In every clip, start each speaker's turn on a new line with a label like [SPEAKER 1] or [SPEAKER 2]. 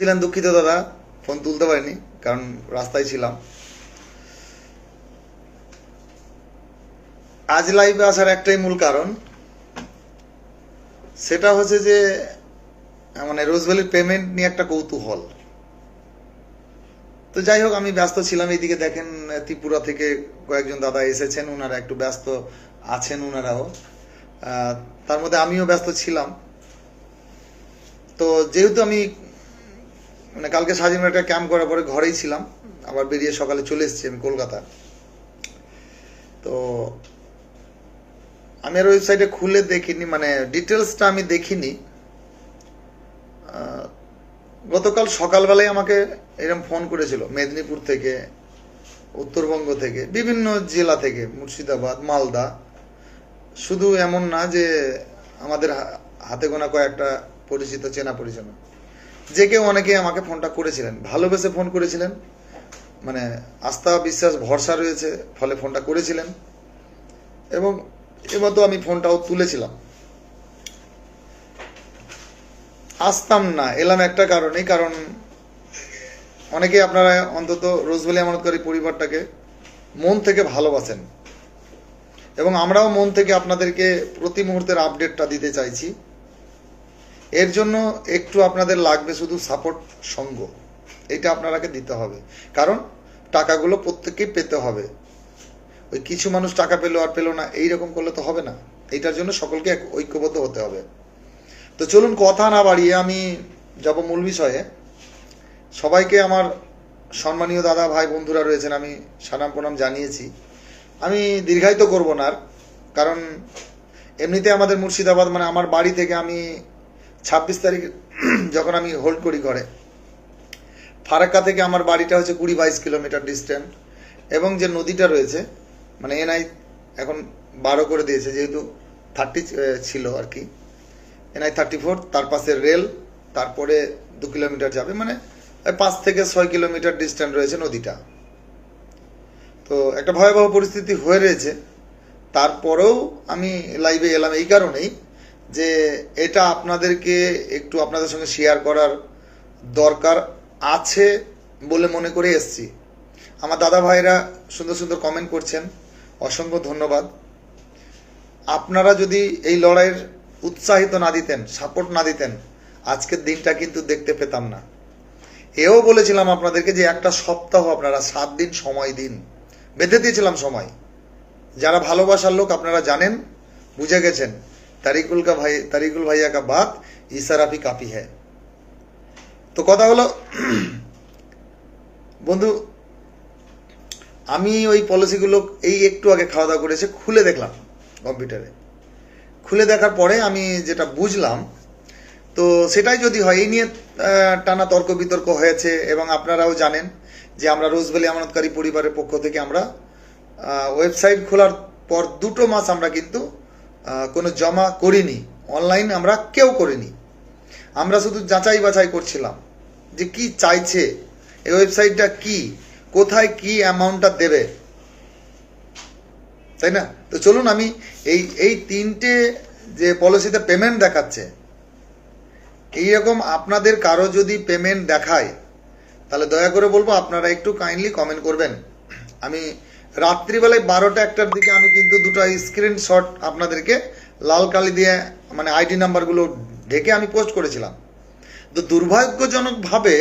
[SPEAKER 1] ছিলেন দুঃখিত, দাদা। ফোন তুলতে পারিনি, কারণ রাস্তায় ছিলাম। আজ লাইভে আসার একটাই মূল কারণ। সেটা হচ্ছে যে মানে রোজভ্যালির পেমেন্ট নিয়ে একটা কৌতূহল। তো যাই হোক, আমি ব্যস্ত ছিলাম, এইদিকে দেখেন ত্রিপুরা থেকে কয়েকজন দাদা এসেছেন ওনারা একটু ব্যস্ত আছেন ওনারাও তার মধ্যে আমিও ব্যস্ত ছিলাম। তো যেহেতু আমি মানে কালকে স্বাধীন একটা ক্যাম্প করার পরে ঘরেই ছিলাম। আবার বেরিয়ে সকালে চলে এসেছি আমি কলকাতা। তো আমি আর ওয়েবসাইটে খুলে দেখিনি মানে ডিটেলসটা আমি দেখিনি। গতকাল সকালবেলায় আমাকে এরকম ফোন করেছিল, মেদিনীপুর থেকে, উত্তরবঙ্গ থেকে, বিভিন্ন জেলা থেকে, মুর্শিদাবাদ, মালদা। শুধু এমন না যে আমাদের হাতে গোনা কয়েকটা পরিচিত, চেনা পরিচয় যে কেউ অনেকে আমাকে ফোনটা করেছিলেন, ভালোবেসে ফোন করেছিলেন। মানে আস্থা, বিশ্বাস, ভরসা রয়েছে, ফলে ফোনটা করেছিলেন। এবং এবার তো আমি ফোনটাও তুলেছিলাম। আসতাম না, এলাম একটা কারণেই, কারণ অনেকে আপনারা অন্তত রোজভ্যালি আমানতকারী পরিবারটাকে মন থেকে ভালোবাসেন। এবং আমরাও মন থেকে আপনাদেরকে প্রতি মুহূর্তের আপডেটটা দিতে চাইছি। এর জন্য একটু আপনাদের লাগবে শুধু সাপোর্ট সঙ্গ। এটা আপনারাকে দিতে হবে। কারণ টাকাগুলো প্রত্যেককেই পেতে হবে। ওই কিছু মানুষ টাকা পেল আর পেল না এই রকম করলে তো হবে না। এইটার জন্য সকলকে এক ঐক্যবদ্ধ হতে হবে। তো চলুন কথা না বাড়িয়ে আমি যাব মূল বিষয়ে। সবাইকে আমার সম্মানীয় দাদা, ভাই, বন্ধুরা রয়েছেন, আমি সালাম প্রণাম জানিয়েছি। আমি দীর্ঘায়িত করব না আর, কারণ এমনিতে আমাদের মুর্শিদাবাদ মানে আমার বাড়ি থেকে আমি ছাব্বিশ তারিখ যখন আমি হোল্ড করি ঘরে, ফারাক্কা থেকে আমার বাড়িটা হচ্ছে কুড়ি বাইশ কিলোমিটার ডিস্টেন্ট এবং যে নদীটা রয়েছে মানে এনআই এখন বারো করে দিয়েছে, যেহেতু থার্টি ছিল আর কি। এনআই থার্টি ফোর তার পাশে রেল, তারপরে দু কিলোমিটার যাবে মানে পাঁচ থেকে ছয় কিলোমিটার ডিস্টেন্স রয়েছে নদীটা। তো একটা ভয়াবহ পরিস্থিতি হয়ে রয়েছে। তারপরেও আমি লাইভে এলাম, এই কারণেই যে এটা আপনাদেরকে একটু আপনাদের সঙ্গে শেয়ার করার দরকার আছে বলে মনে করে এসছি। আমার দাদা ভাইরা সুন্দর সুন্দর কমেন্ট করছেন, অসংখ্য ধন্যবাদ। আপনারা যদি এই লড়াইয়ের উৎসাহিত না দিতেন সাপোর্ট না দিতেন, আজকের দিনটা কিন্তু দেখতে পেতাম না। এও বলেছিলাম আপনাদেরকে যে একটা সপ্তাহ আপনারা, সাত দিন সময় দিন। বেঁধে দিয়েছিলাম সময়। যারা ভালোবাসার লোক আপনারা জানেন, বুঝে গেছেন। তারিকুল কা ভাই, তারিকুল ভাইয়া কা বাত ইসারাফি কাফি হ্যায়। তো কথা হলো, বন্ধু, আমি ওই পলিসিগুলো এই একটু আগে খাওয়া দাওয়া করেছে, খুলে দেখলাম কম্পিউটারে। খুলে দেখার পরে আমি যেটা বুঝলাম, তো সেটাই যদি হয়, এই নিয়ে টানা তর্ক বিতর্ক হয়েছে এবং আপনারাও জানেন যে আমরা রোজভ্যালি আমানতকারী পরিবারের পক্ষ থেকে আমরা ওয়েবসাইট খোলার পর দুটো মাস আমরা কিন্তু কোনো জমা করিনি। অনলাইন আমরা কেউ করিনি। আমরা শুধু যাচাই বাছাই করছিলাম যে কি চাইছে, এই ওয়েবসাইটটা কি, কোথায় কি অ্যামাউন্টটা দেবে। তাই না? তো চলুন আমি এই এই তিনটে যে পলিসিতে পেমেন্ট দেখাচ্ছে, এইরকম আপনাদের কারও যদি পেমেন্ট দেখায়, তাহলে দয়া করে বলব আপনারা একটু কাইন্ডলি কমেন্ট করবেন। আমি রাত্রিবেলায় বারোটা একটার দিকে আমি কিন্তু দুটো স্ক্রিনশট আপনাদেরকে লাল কালি দিয়ে মানে আইডি নাম্বারগুলো ঢেকে আমি পোস্ট করেছিলাম। তো দুর্ভাগ্যজনকভাবে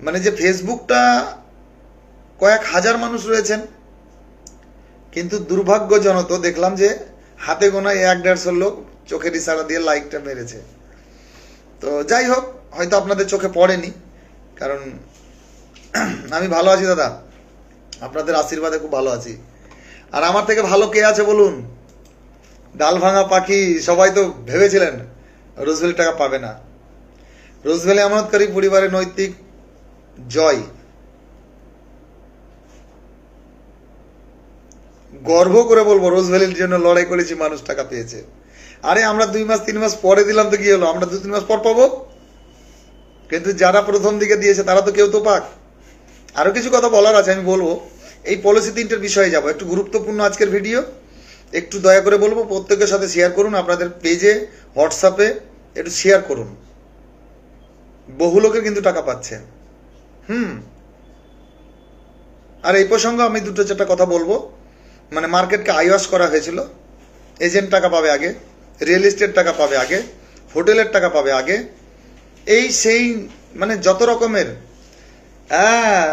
[SPEAKER 1] মানে যে ফেসবুকটা কয়েক হাজার মানুষ রয়েছেন, কিন্তু দুর্ভাগ্যজনত দেখলাম যে হাতে গোনায় এক দেড়শো লোক চোখের ইশারা দিয়ে লাইকটা মেরেছে। তো যাই হোক, হয়তো আপনাদের চোখে পড়েনি, কারণ আমি ভালো আছি দাদা। আপনাদের আশীর্বাদে খুব ভালো আছি। আর আমার থেকে ভালো কে আছে বলুন? ডাল ভাঙা পাখি, সবাই তো ভেবেছিলেন রোজভেলি টাকা পাবে না। রোজভেলি আমানতকারী পরিবারের নৈতিক জয়। গর্ব করে বলব রোজভ্যালির জন্য লড়াই করেছি, মানুষ টাকা পেয়েছে। আরে আমরা দুই মাস, তিন মাস পরে দিলাম তো কি হলো? আমরা দু, তিন মাস পর পাবো? কিন্তু যারা প্রথম দিকে দিয়েছে, তারা তো কেউ তো পাক। আরও কিছু কথা বলার আছে, আমি বলব। এই পলিসি তিনটের বিষয়ে যাব। একটু গুরুত্বপূর্ণ আজকের ভিডিও একটু দয়া করে বলব, প্রত্যেকের সাথে শেয়ার করুন, আপনাদের পেজে হোয়াটসঅ্যাপে একটু শেয়ার করুন। বহু লোকের কিন্তু টাকা পাচ্ছে। হুম। আর এই প্রসঙ্গে আমি দুটো চারটা কথা বলব। মানে মার্কেটকে আইওয়াস করা হয়েছিল। এজেন্ট টাকা পাবে আগে রিয়েল এস্টেট টাকা পাবে আগে, হোটেলের টাকা পাবে আগে। এই সেই মানে যত রকমের হ্যাঁ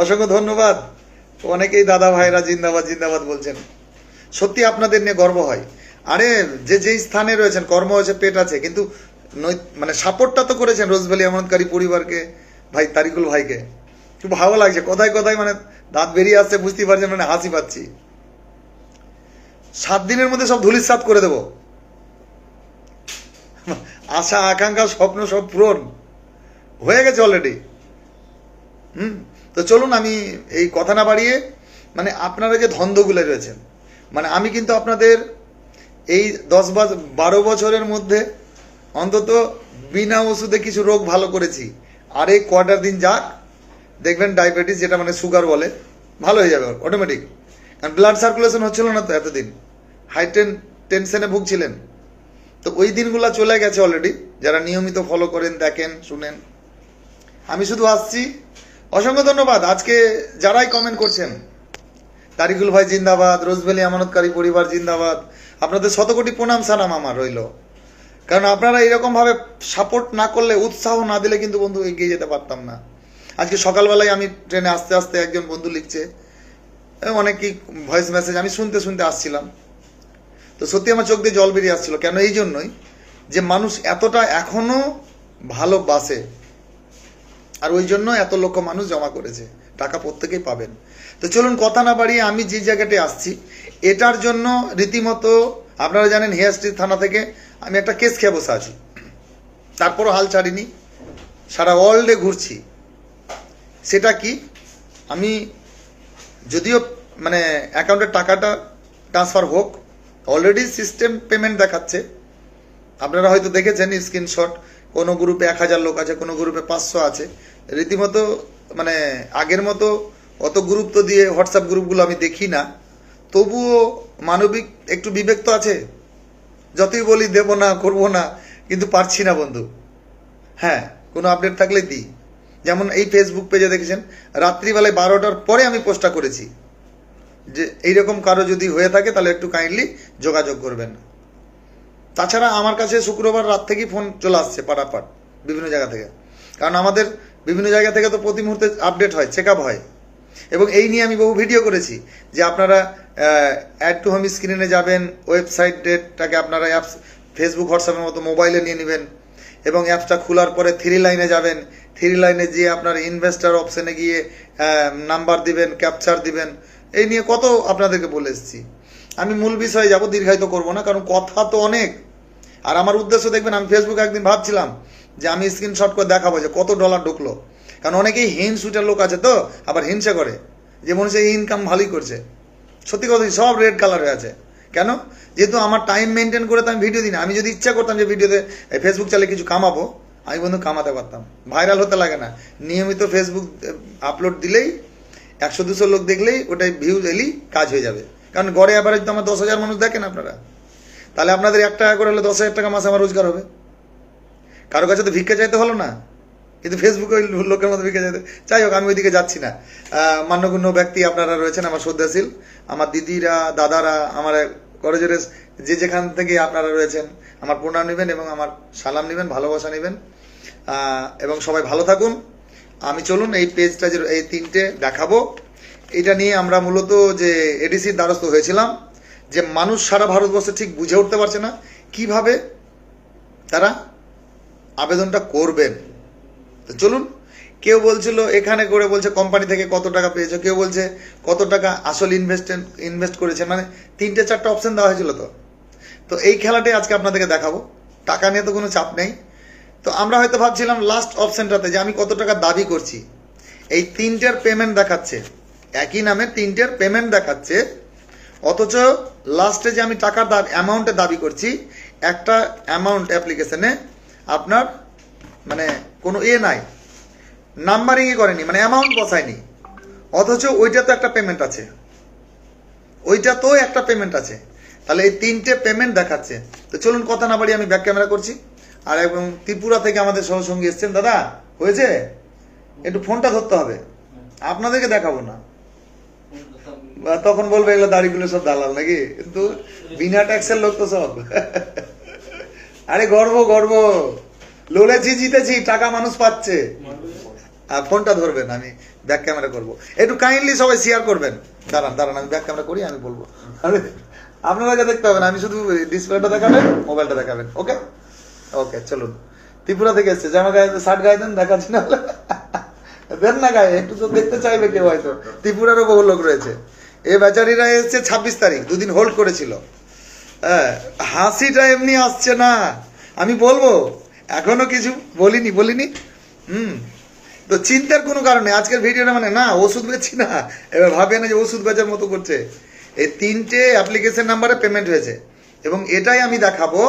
[SPEAKER 1] অসংখ্য ধন্যবাদ। অনেকেই দাদা ভাইরা জিন্দাবাদ জিন্দাবাদ বলছেন। সত্যি আপনাদের নিয়ে গর্ব হয়। আরে, যে যেই স্থানে রয়েছেন, কর্ম হয়েছে, পেট আছে, কিন্তু মানে সাপোর্টটা তো করেছেন রোজভ্যালি আমানতকারী পরিবারকে, ভাই তারিকুল ভাইকে। খুব ভালো লাগছে, কোথায় কোথায় মানে দাঁত বেরিয়ে আসছে, বুঝতেই পারছেন মানে হাসি পাচ্ছি। সাত দিনের মধ্যে সব ধুলিসাৎ করে দেব। আশা, আকাঙ্ক্ষা, স্বপ্ন সব পূরণ। হয়ে গেছে অলরেডি হুম? তো চলুন আমি এই কথা না বাড়িয়ে মানে আপনারা যে ধন্দগুলো রয়েছেন মানে আমি কিন্তু আপনাদের এই দশ বারো বছরের মধ্যে অন্তত বিনা ওষুধে কিছু রোগ ভালো করেছি। আর এই কোয়ার্টার দিন যাক, দেখবেন ডায়াবেটিস যেটা মানে সুগার বলে, ভালো হয়ে যাবে অটোমেটিক কারণ ব্লাড সার্কুলেশন হচ্ছিল না তো এতদিন। হাই টেন টেনশনে ভুগছিলেন। তো ওই দিনগুলো চলে গেছে অলরেডি যারা নিয়মিত ফলো করেন, দেখেন, শুনেন। আমি শুধু আসছি অসংখ্য ধন্যবাদ। আজকে যারাই কমেন্ট করছেন, তারিকুল ভাই জিন্দাবাদ রোজভ্যালি আমানতকারী পরিবার জিন্দাবাদ, আপনাদের শতকোটি প্রণাম, সালাম আমার রইল। কারণ আপনারা এরকম ভাবে সাপোর্ট না করলে, উৎসাহ না দিলে কিন্তু বন্ধু এগিয়ে যেতে পারতাম না। আজকে সকালবেলায় আমি ট্রেনে আস্তে আস্তে একজন বন্ধু লিখছে অনেকেই ভয়েস মেসেজ আমি শুনতে শুনতে আসছিলাম। তো সত্যি আমার চোখ দিয়ে জল বেরিয়ে আসছিল। কেন? এই জন্যই যে মানুষ এতটা এখনও ভালোবাসে আর ওই জন্য এত লক্ষ মানুষ জমা করেছে। টাকা প্রত্যেকেই পাবেন। তো চলুন কথা না বাড়িয়ে আমি যে জায়গাতে আসছি, এটার জন্য রীতিমতো আপনারা জানেন হেয়ার স্ট্রিট থানা থেকে আমি একটা কেস খেয়ে বসে আছি। তারপরও হাল ছাড়িনি। সারা ওয়ার্ল্ডে ঘুরছি। সেটা কি? আমি যদিও মানে অ্যাকাউন্টের টাকাটা ট্রান্সফার হোক, অলরেডি সিস্টেম পেমেন্ট দেখাচ্ছে। আপনারা হয়তো দেখেছেন স্ক্রিনশট। কোনো গ্রুপে এক হাজার লোক আছে, কোনো গ্রুপে পাঁচশো আছে। রীতিমতো মানে আগের মতো অত গুরুত্ব দিয়ে হোয়াটসঅ্যাপ গ্রুপগুলো আমি দেখি না। তবুও মানবিক একটু বিবেক তো আছে। যতই বলি দেব না, করব না, কিন্তু পারছি না বন্ধু। হ্যাঁ কোনো আপডেট থাকলে দিই যেমন এই ফেসবুক পেজে দেখেছেন, রাত্রিবেলায় বারোটার পরে আমি পোস্টটা করেছি। যে এইরকম কারও যদি হয়ে থাকে, তাহলে একটু কাইন্ডলি যোগাযোগ করবেন। তাছাড়া আমার কাছে শুক্রবার রাত থেকেই ফোন চলে আসছে পাটাপাট বিভিন্ন জায়গা থেকে। কারণ আমাদের বিভিন্ন জায়গা থেকে তো প্রতি মুহূর্তে আপডেট হয় চেক আপ হয়। এবং এই নিয়ে আমি বহু ভিডিও করেছি যে আপনারা অ্যাড টু হোম স্ক্রিনে যাবেন ওয়েবসাইটটাকে আপনারা অ্যাপস ফেসবুক হোয়াটসঅ্যাপের মতো মোবাইলে নিয়ে নেবেন এবং অ্যাপসটা খোলার পরে থ্রি লাইনে যাবেন। থ্রি লাইনে গিয়ে আপনার ইনভেস্টার অপশানে গিয়ে নাম্বার দিবেন ক্যাপচার দিবেন। এই নিয়ে কত আপনাদেরকে বলে এসেছি। আমি মূল বিষয়ে যাব, দীর্ঘায়িত করব না, কারণ কথা তো অনেক। আর আমার উদ্দেশ্য দেখবেন, আমি ফেসবুকে একদিন ভাবছিলাম যে আমি স্ক্রিনশট করে দেখাবো যে কত ডলার ঢুকলো। কারণ অনেকেই হিন সুইটার লোক আছে তো, আবার হিংসা করে। যে মনে হচ্ছে ইনকাম ভালোই করছে। সত্যি কথা সব রেড কালার হয়ে আছে। কেন? যেহেতু আমার টাইম মেনটেন করে তো আমি ভিডিও দিই না আমি যদি ইচ্ছা করতাম যে ভিডিওতে ফেসবুক চালিয়ে কিছু কামাবো, আমি বন্ধু কামাতে পারতাম। ভাইরাল হতে লাগে না। নিয়মিত ফেসবুক আপলোড দিলেই, একশো, দুশো লোক দেখলেই ওটাই ভিউ এলেই কাজ হয়ে যাবে। কারণ গড়ে অ্যাভারেজ তো আমার দশ হাজার মানুষ দেখেন আপনারা। তাহলে আপনাদের এক টাকা করে হলে দশ হাজার টাকা মাসে আমার রোজগার হবে। কারও কাছে তো ভিক্ষা চাইতে হলো না। কিন্তু ফেসবুকে ওই লোকের মতো ভিক্ষা চাইতে যাই হোক, আমি ওইদিকে যাচ্ছি না। মান্যগণ্য ব্যক্তি আপনারা রয়েছেন আমার শ্রদ্ধাশীল আমার দিদিরা, দাদারা, আমার করজোরে যে যেখান থেকে আপনারা রয়েছেন, আমার প্রণাম নেবেন এবং আমার সালাম নেবেন, ভালোবাসা নেবেন। এবং সবাই ভালো থাকুন। আমি চলুন, এই পেজটা যে এই তিনটে দেখাবো। এটা নিয়ে আমরা মূলত যে এডিসির দ্বারস্থ হয়েছিলাম, যে মানুষ সারা ভারতবর্ষে ঠিক বুঝে উঠতে পারছে না কীভাবে তারা আবেদনটা করবেন। তো চলুন, কেউ বলছিল, এখানে করে বলছে কোম্পানি থেকে কত টাকা পেয়েছ? কেউ বলছে, কত টাকা আসল ইনভেস্ট ইনভেস্ট করেছেন মানে তিনটে চারটে অপশন দেওয়া হয়েছিল তো। তো এই খেলাটাই আজকে আপনাদেরকে দেখাবো। টাকা নিয়ে তো কোনো চাপ নেই। তো আমরা হয়তো ভাবছিলাম লাস্ট অপশনটাতে যে আমি কত টাকা দাবি করছি। এই তিনটের পেমেন্ট দেখাচ্ছে। একই নামে তিনটের পেমেন্ট দেখাচ্ছে। অথচ লাস্টে যে আমি টাকার দাবি অ্যামাউন্টে দাবি করছি, একটা অ্যামাউন্ট অ্যাপ্লিকেশনে আপনার মানে কোনো এ নাই। নাম্বারিংই করেনি মানে অ্যামাউন্ট বসায়নি। অথচ ওইটা তো একটা পেমেন্ট আছে। ওইটা তো একটা পেমেন্ট আছে। তাহলে এই তিনটে পেমেন্ট দেখাচ্ছে। তো চলুন কথা না বাড়ি আমি ব্যাক ক্যামেরা করছি। আর এবং ত্রিপুরা থেকে আমাদের সহসঙ্গী এসছেন, দাদা, হয়েছে? একটু ফোনটা ধরতে হবে। আপনাদেরকে দেখাবো না। তখন বলবে, এগুলো দাড়িগুলো সব দালাল নাকি? কিন্তু বিনা ট্যাক্সের লোক তো সব। আরে গর্ব গর্ব। লড়েছি জিতেছি, টাকা মানুষ পাচ্ছে। ফোনটা ধরবেন, আমি ব্যাক ক্যামেরা করব। একটু কাইন্ডলি সবাই শেয়ার করবেন। দাঁড়ান দাঁড়ান, আমি ব্যাক ক্যামেরা করি, আমি বলব। আরে আপনারা যা দেখতে হবে না, আমি শুধু ডিসপ্লেটা দেখাবেন মোবাইলটা দেখাবেন ওকে ওকে চলুন। ত্রিপুরা থেকে এসছে। জামা গায়ে শার্ট গায়ে দেন, দেখাচ্ছি না। দেন না গায়ে, একটু তো দেখতে চাইবে কেউ হয়তো। ত্রিপুরারও বহু লোক রয়েছে। এ বেচারিরা এসছে ছাব্বিশ তারিখ, দুদিন হোল্ড করেছিল। হাসিটা এমনি আসছে না। আমি বলব, এখনও কিছু বলিনি বলিনি। হুম, তো চিন্তার কোনো কারণে আজকের ভিডিওটা মানে না, ওষুধ বেচছি না। এবার ভাবে না যে ওষুধ বেচার মতো করছে। এই তিনটে অ্যাপ্লিকেশন নাম্বারে পেমেন্ট হয়েছে। এবং এটাই আমি দেখাবো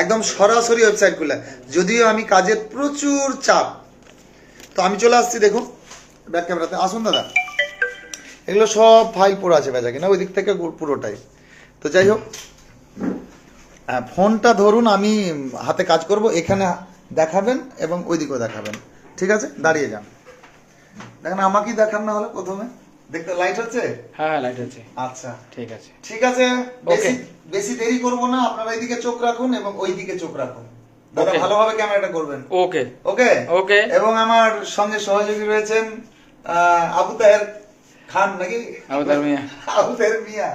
[SPEAKER 1] একদম সরাসরি ওয়েবসাইট খুলে। যদিও আমি কাজের প্রচুর চাপ। তো আমি চলে আসছি, দেখুন ব্যাক ক্যামেরাতে আসুন, দাদা। এগুলো সব ফাইল পড়ে আছে বেচা কিনা ওই দিক থেকে পুরোটাই। তো যাই হোক ফোনটা ধরুন আমি হাতে কাজ করব এখানে দেখাবেন এবং ওইদিকেও দেখাবেন। ঠিক আছে? দাঁড়িয়ে যান। দেখেন আমাকেই দেখান না হলে প্রথমে। দেখতে লাইট হচ্ছে
[SPEAKER 2] হ্যাঁ হ্যাঁ লাইট হচ্ছে
[SPEAKER 1] আচ্ছা।
[SPEAKER 2] ঠিক আছে।
[SPEAKER 1] ঠিক আছে? বেশি বেশি দেরি করব না। আপনারা এইদিকে চোখ রাখুন এবং ওইদিকে চোখ রাখুন। দাদা ভালোভাবে ক্যামেরাটা করবেন।
[SPEAKER 2] ওকে
[SPEAKER 1] ওকে
[SPEAKER 2] ওকে
[SPEAKER 1] এবং আমার সঙ্গে সহযোগী রয়েছেন আবু তাহের খান নাকি?
[SPEAKER 2] আবু তাহের মিয়া।
[SPEAKER 1] আবু তাহের মিয়া।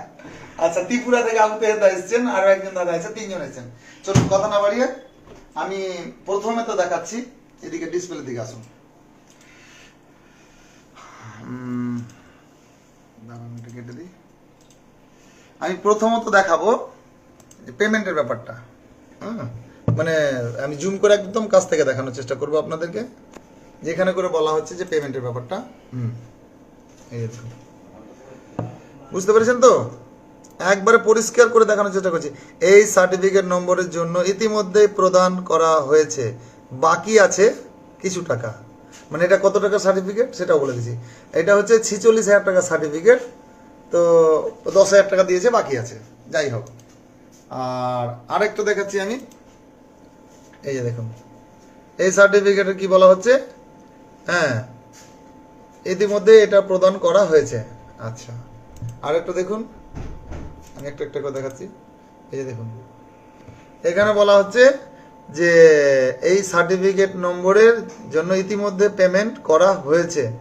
[SPEAKER 1] আচ্ছা ত্রিপুরা থেকে আবু তাহের দা এসছেন আরও একজন দাদা আছে তিনজন এসেছেন। চলুন কথা না বাড়িয়ে আমি প্রথমে তো দেখাচ্ছি এদিকে ডিসপ্লে দিকে আসুন। কেটে দিই। আমি প্রথমত দেখাবো পেমেন্টের ব্যাপারটা। মানে আমি জুম করে একদম কাছ থেকে দেখানোর চেষ্টা করব আপনাদেরকে। যেখানে করে বলা হচ্ছে যে পেমেন্টের ব্যাপারটা। হুম। এই বুঝতে পেরেছেন তো? একবারে পরিষ্কার করে দেখানোর চেষ্টা করছি। এই সার্টিফিকেট নম্বরের জন্য ইতিমধ্যে প্রদান করা হয়েছে। বাকি আছে কিছু টাকা। মানে এটা কত টাকা সার্টিফিকেট সেটাও বলে দিচ্ছি। এটা হচ্ছে ছিচল্লিশ হাজার টাকা সার্টিফিকেট তো দশ হাজার টাকা দিয়েছে, বাকি আছে। যাই হোক। আর আরেকটা দেখাচ্ছি আমি। এই যে দেখুন। এই সার্টিফিকেটের কি বলা হচ্ছে? হ্যাঁ। ইতিমধ্যে এটা প্রদান করা হয়েছে। আচ্ছা। আরেকটা দেখুন। আমি একটা একটা করে দেখাচ্ছি। এই যে দেখুন। এখানে বলা হচ্ছে যে এই সার্টিফিকেট নম্বরের জন্য ইতিমধ্যে পেমেন্ট করা হয়েছে।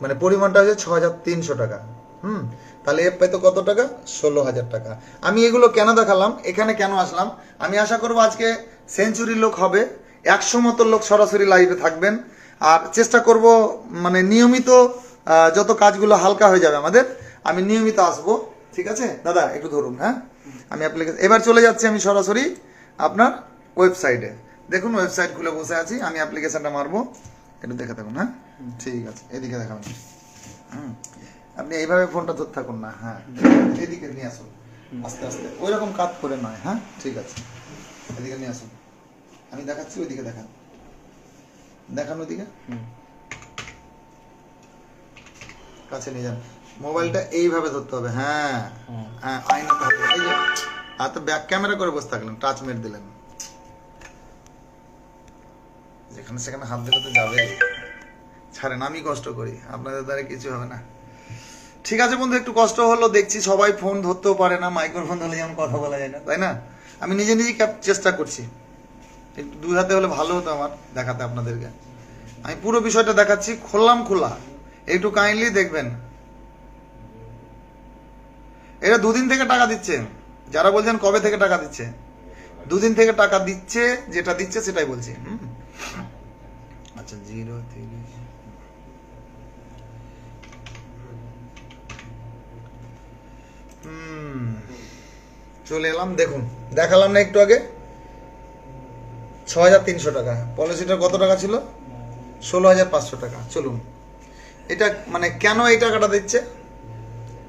[SPEAKER 1] মানে পরিমাণটা হচ্ছে ছ হাজার তিনশো টাকা। হুম? তাহলে এর পেতো কত টাকা? ষোলো হাজার টাকা। আমি এগুলো কেন দেখালাম? এখানে কেন আসলাম? আমি আশা করব আজকে সেঞ্চুরি লোক হবে। একশো মতো লোক সরাসরি লাইভে থাকবেন। আর চেষ্টা করব মানে নিয়মিত যত কাজগুলো হালকা হয়ে যাবে আমাদের, আমি নিয়মিত আসব, ঠিক আছে? দাদা, একটু ধরুন হ্যাঁ? আমি অ্যাপ্লিকেশন এবার চলে যাচ্ছি আমি সরাসরি আপনার ওয়েবসাইটে। দেখুন, ওয়েবসাইট খুলে বসে আছি, আমি অ্যাপ্লিকেশনটা মারবো। একটু দেখে থাকুন হ্যাঁ? ঠিক আছে, এদিকে দেখাবেন হুম, আপনি এইভাবে ফোনটা ধরতে থাকুন না হ্যাঁ? এদিকে নিয়ে আসুন, আস্তে আস্তে। ওই রকম কাজ করে নয় হ্যাঁ? ঠিক আছে, এদিকে নিয়ে আসুন। আমি দেখাচ্ছি, ওইদিকে দেখান। দেখান
[SPEAKER 2] হুম।
[SPEAKER 1] কাছে নিয়ে যান। মোবাইলটা এইভাবে ধরতে হবে হ্যাঁ। হ্যাঁ আইনাতে হাতে এই যে আর তো ব্যাক ক্যামেরা করে বসে থাকলেন টাচ মেট দিলেন। যেখানে সেখানে হাত দিলে তো যাবে। ছাড়েন আমি কষ্ট করি আপনাদের দ্বারা কিছু হবে না। ঠিক আছে বন্ধু একটু কষ্ট হলো দেখছি সবাই ফোন ধরতেও পারে না মাইক্রোফোন ধরলে যেমন কথা বলা যায় না তাই না? আমি নিজে নিজেই চেষ্টা করছি। একটু দুই হাতে হলে ভালো হতো আমার দেখাতে আপনাদেরকে। আমি পুরো বিষয়টা দেখাচ্ছি খোলাম খোলা। একটু কাইন্ডলি দেখবেন। এরা দুদিন থেকে টাকা দিচ্ছে। যারা বলছেন কবে থেকে টাকা দিচ্ছে? দুদিন থেকে টাকা দিচ্ছে, যেটা দিচ্ছে সেটাই বলছি? আচ্ছা জিরো, তিরিশ। চলে এলাম, দেখুন। দেখালাম না একটু আগে? ছ হাজার তিনশো টাকা। পলিসিটার কত টাকা ছিল? ষোলো হাজার পাঁচশো টাকা। চলুন। এটা মানে কেন এই টাকাটা দিচ্ছে?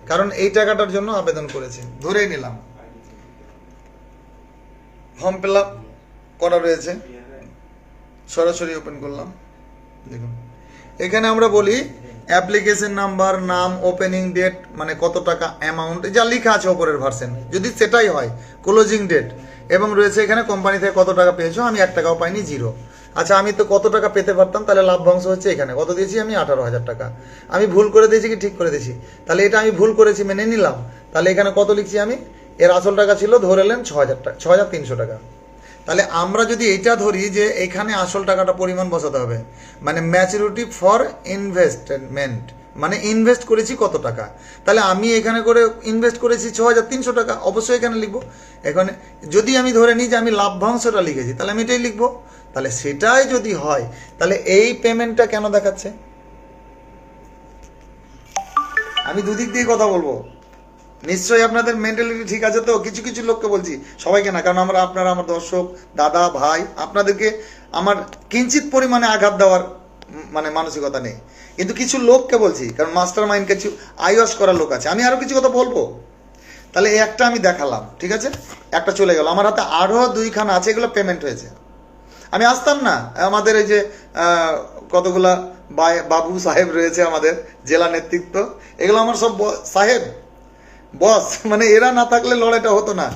[SPEAKER 1] কারণ এই টাকাটার জন্য আবেদন করেছে। ধরেই নিলাম। ফর্ম ফিল আপ করা রয়েছে। সরাসরি ওপেন করলাম। দেখুন। এখানে আমরা বলি অ্যাপ্লিকেশন নাম্বার, নাম, ওপেনিং ডেট মানে কত টাকা অ্যামাউন্ট, যা লেখা আছে ওপরের ভার্সেন। যদি সেটাই হয়, ক্লোজিং ডেট এবং রয়েছে এখানে কোম্পানি থেকে কত টাকা পেয়েছ? আমি এক টাকাও পাইনি জিরো আচ্ছা আমি তো কত টাকা পেতে পারতাম? তাহলে লাভ্যাংশ হচ্ছে এখানে। কত দিয়েছি আমি? আঠারো হাজার টাকা। আমি ভুল করে দিয়েছি কি ঠিক করে দিয়েছি? তাহলে এটা আমি ভুল করেছি, মেনে নিলাম। তাহলে এখানে কত লিখছি আমি? এর আসল টাকা ছিল, ধরে নেন ছ হাজার টাকা, ছ হাজার তিনশো টাকা। তাহলে আমরা যদি এইটা ধরি যে এখানে আসল টাকাটা পরিমাণ বসাতে হবে মানে ম্যাচুরিটি ফর ইনভেস্টমেন্ট মানে ইনভেস্ট করেছি কত টাকা? তাহলে আমি এখানে করে ইনভেস্ট করেছি ছ হাজার তিনশো টাকা, অবশ্যই এখানে লিখব। এখানে যদি আমি ধরে নিই যে আমি লাভ্যাংশটা লিখেছি, তাহলে আমি এটাই লিখব। তাহলে সেটাই যদি হয়, তাহলে এই পেমেন্টটা কেন দেখাচ্ছে? আমি দুদিক দিয়ে কথা বলব। নিশ্চয়ই আপনাদের মেন্টালিটি ঠিক আছে তো? কিছু কিছু লোককে বলছি, সবাইকে না, কারণ আমরা আপনারা, আমার দর্শক, দাদা, ভাই, আপনাদেরকে আমার কিঞ্চিত পরিমাণে আঘাত দেওয়ার মানে মানসিকতা নেই। কিন্তু কিছু লোককে বলছি, কারণ মাস্টার মাইন্ড কিছু আইওয়াস করার লোক আছে, আমি আরও কিছু কথা বলব। তাহলে একটা আমি দেখালাম, ঠিক আছে? একটা চলে গেল। আমার হাতে আরও দুইখানা আছে, এগুলো পেমেন্ট হয়েছে। আমি আসতাম না, আমাদের এই যে কতগুলা বাবু সাহেব রয়েছে আমাদের, জেলা নেতৃত্ব, এগুলো আমার সব সাহেব। বস মানে এরা না থাকলে লড়াইটা হতো না।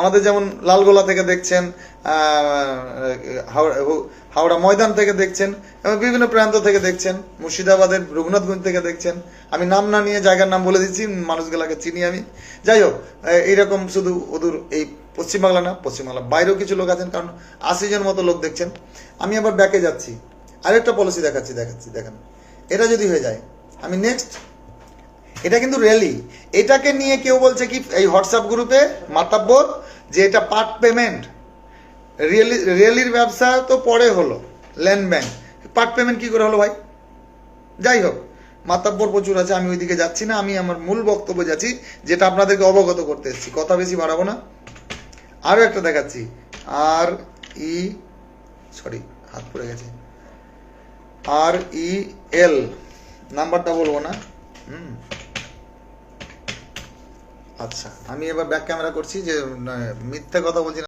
[SPEAKER 1] আমাদের যেমন লালগোলা থেকে দেখছেন হাওড়া ময়দান থেকে দেখছেন, এবং বিভিন্ন প্রান্ত থেকে দেখছেন, মুর্শিদাবাদের রঘুনাথগঞ্জ থেকে দেখছেন। আমি নাম না নিয়ে জায়গার নাম বলে দিচ্ছি, মানুষগুলাকে চিনি আমি। যাই হোক এইরকম শুধু ওদূর, এই পশ্চিমবাংলা না, পশ্চিমবাংলা বাইরেও কিছু লোক আছেন, কারণ আশি জন মতো লোক দেখছেন। আমি আবার ব্যাকে যাচ্ছি, আরেকটা পলিসি দেখাচ্ছি দেখাচ্ছি, দেখেন। এটা যদি হয়ে যায়, আমি নেক্সট এটা কিন্তু র্যালি এটাকে নিয়ে কেউ বলছে কি, এই হোয়াটসঅ্যাপ গ্রুপে মাতাব্বর, যে এটা পার্ট পেমেন্ট রিয়েলি রিয়েলির ব্যবসা তো পরে হলো ল্যান্ড ব্যাংক পার্ট পেমেন্ট কি করে হলো ভাই? যাই হোক, মাতাব্বর প্রচুর আছে, আমি ওইদিকে যাচ্ছি না, আমি আমার মূল বক্তব্য যাচ্ছি, যেটা আপনাদেরকে অবগত করতে এসেছি। কথা বেশি বাড়াবো না। আরও একটা দেখাচ্ছি। আর ই সরি হাত পড়ে গেছে। আর ই এল, নাম্বারটা বলব না। হুম। আচ্ছা আমি এবার ব্যাক ক্যামেরা করছি যে মিথ্যে কথা বলছি